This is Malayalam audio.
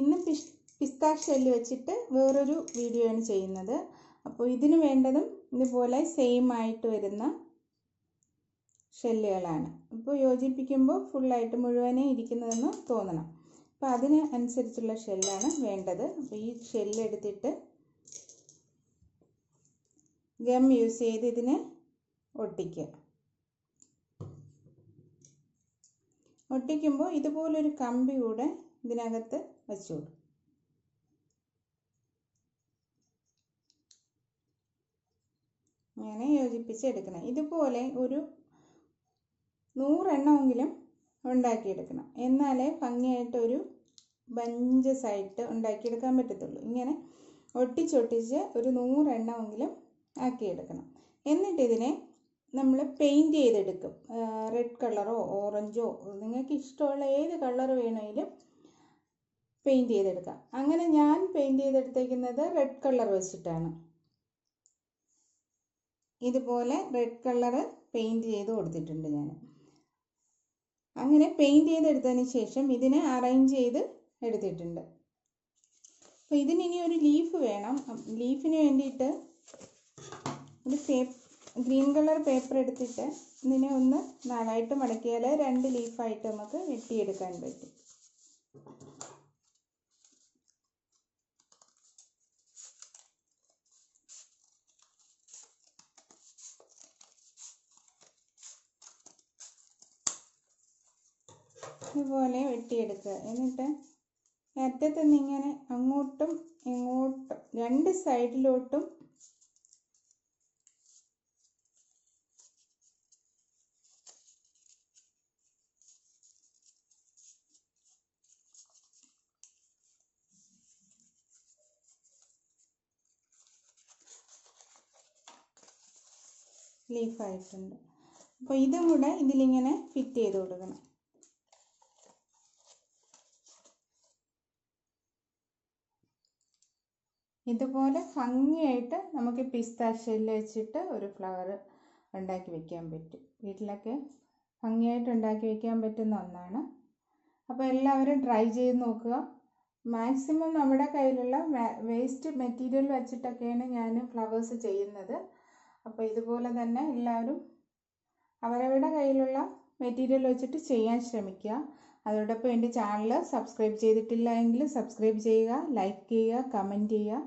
ഇന്ന് പിസ് പിസ്താ വെച്ചിട്ട് വേറൊരു വീഡിയോ ആണ് ചെയ്യുന്നത്. അപ്പോൾ ഇതിന് വേണ്ടതും ഇതുപോലെ സെയിം ആയിട്ട് വരുന്ന ഷെല്ലുകളാണ്. ഇപ്പോൾ യോജിപ്പിക്കുമ്പോൾ ഫുള്ളായിട്ട് മുഴുവനേ ഇരിക്കുന്നതെന്ന് തോന്നണം. അപ്പോൾ അതിന് അനുസരിച്ചുള്ള ഷെല്ലാണ് വേണ്ടത്. അപ്പോൾ ഈ ഷെല്ലെടുത്തിട്ട് ഗം യൂസ് ചെയ്ത് ഇതിനെ ഒട്ടിക്കുക. ഒട്ടിക്കുമ്പോൾ ഇതുപോലൊരു കമ്പി കൂടെ ഇതിനകത്ത് വെച്ചു അങ്ങനെ യോജിപ്പിച്ചെടുക്കണം. ഇതുപോലെ ഒരു നൂറെണ്ണമെങ്കിലും ഉണ്ടാക്കിയെടുക്കണം. എന്നാലേ ഭംഗിയായിട്ടൊരു ബഞ്ചസ് ആയിട്ട് ഉണ്ടാക്കിയെടുക്കാൻ പറ്റത്തുള്ളൂ. ഇങ്ങനെ ഒട്ടിച്ചൊട്ടിച്ച് ഒരു നൂറെണ്ണമെങ്കിലും ആക്കിയെടുക്കണം. എന്നിട്ട് ഇതിനെ നമ്മൾ പെയിന്റ് ചെയ്തെടുക്കും. റെഡ് കളറോ ഓറഞ്ചോ നിങ്ങൾക്ക് ഇഷ്ടമുള്ള ഏത് കളർ വേണമെങ്കിലും പെയിന്റ് ചെയ്തെടുക്കാം. അങ്ങനെ ഞാൻ പെയിന്റ് ചെയ്തെടുത്തേക്കുന്നത് റെഡ് കളർ വെച്ചിട്ടാണ്. ഇതുപോലെ റെഡ് കളറ് പെയിന്റ് ചെയ്ത് കൊടുത്തിട്ടുണ്ട് ഞാൻ. അങ്ങനെ പെയിന്റ് ചെയ്തെടുത്തതിന് ശേഷം ഇതിനെ അറേഞ്ച് ചെയ്ത് എടുത്തിട്ടുണ്ട്. അപ്പോൾ ഇതിനിനി ഒരു ലീഫ് വേണം. ലീഫിന് വേണ്ടിയിട്ട് ഒരു പേപ്പ് ഗ്രീൻ കളർ പേപ്പർ എടുത്തിട്ട് ഇതിനെ ഒന്ന് നാലായിട്ട് മടക്കിയാൽ രണ്ട് ലീഫായിട്ട് നമുക്ക് വെട്ടിയെടുക്കാൻ പറ്റും. ഇതുപോലെ വെട്ടിയെടുക്കുക. എന്നിട്ട് അറ്റത്ത് നിന്ന് ഇങ്ങനെ അങ്ങോട്ടും ഇങ്ങോട്ടും രണ്ട് സൈഡിലോട്ടും ലീഫായിട്ടുണ്ട് അപ്പോൾ ഇതും കൂടെ ഇതിലിങ്ങനെ ഫിറ്റ് ചെയ്ത് കൊടുക്കണം. ഇതുപോലെ ഭംഗിയായിട്ട് നമുക്ക് പിസ്ത ഷെല്ല് വെച്ചിട്ട് ഒരു ഫ്ലവർ ഉണ്ടാക്കി വെക്കാൻ പറ്റും. വീട്ടിലൊക്കെ ഭംഗിയായിട്ട് ഉണ്ടാക്കി വെക്കാൻ പറ്റുന്ന ഒന്നാണ്. അപ്പോൾ എല്ലാവരും ട്രൈ ചെയ്ത് നോക്കുക. മാക്സിമം നമ്മുടെ കയ്യിലുള്ള വേസ്റ്റ് മെറ്റീരിയൽ വെച്ചിട്ടൊക്കെയാണ് ഞാൻ ഫ്ലവേഴ്സ് ചെയ്യുന്നത്. അപ്പോൾ ഇതുപോലെ തന്നെ എല്ലാവരും അവരവരുടെ കയ്യിലുള്ള മെറ്റീരിയൽ വെച്ചിട്ട് ചെയ്യാൻ ശ്രമിക്കുക. അതോടൊപ്പം എന്റെ ചാനൽ സബ്സ്ക്രൈബ് ചെയ്തിട്ടില്ല എങ്കിൽ സബ്സ്ക്രൈബ് ചെയ്യുക ലൈക്ക് ചെയ്യുക കമന്റ് ചെയ്യുക.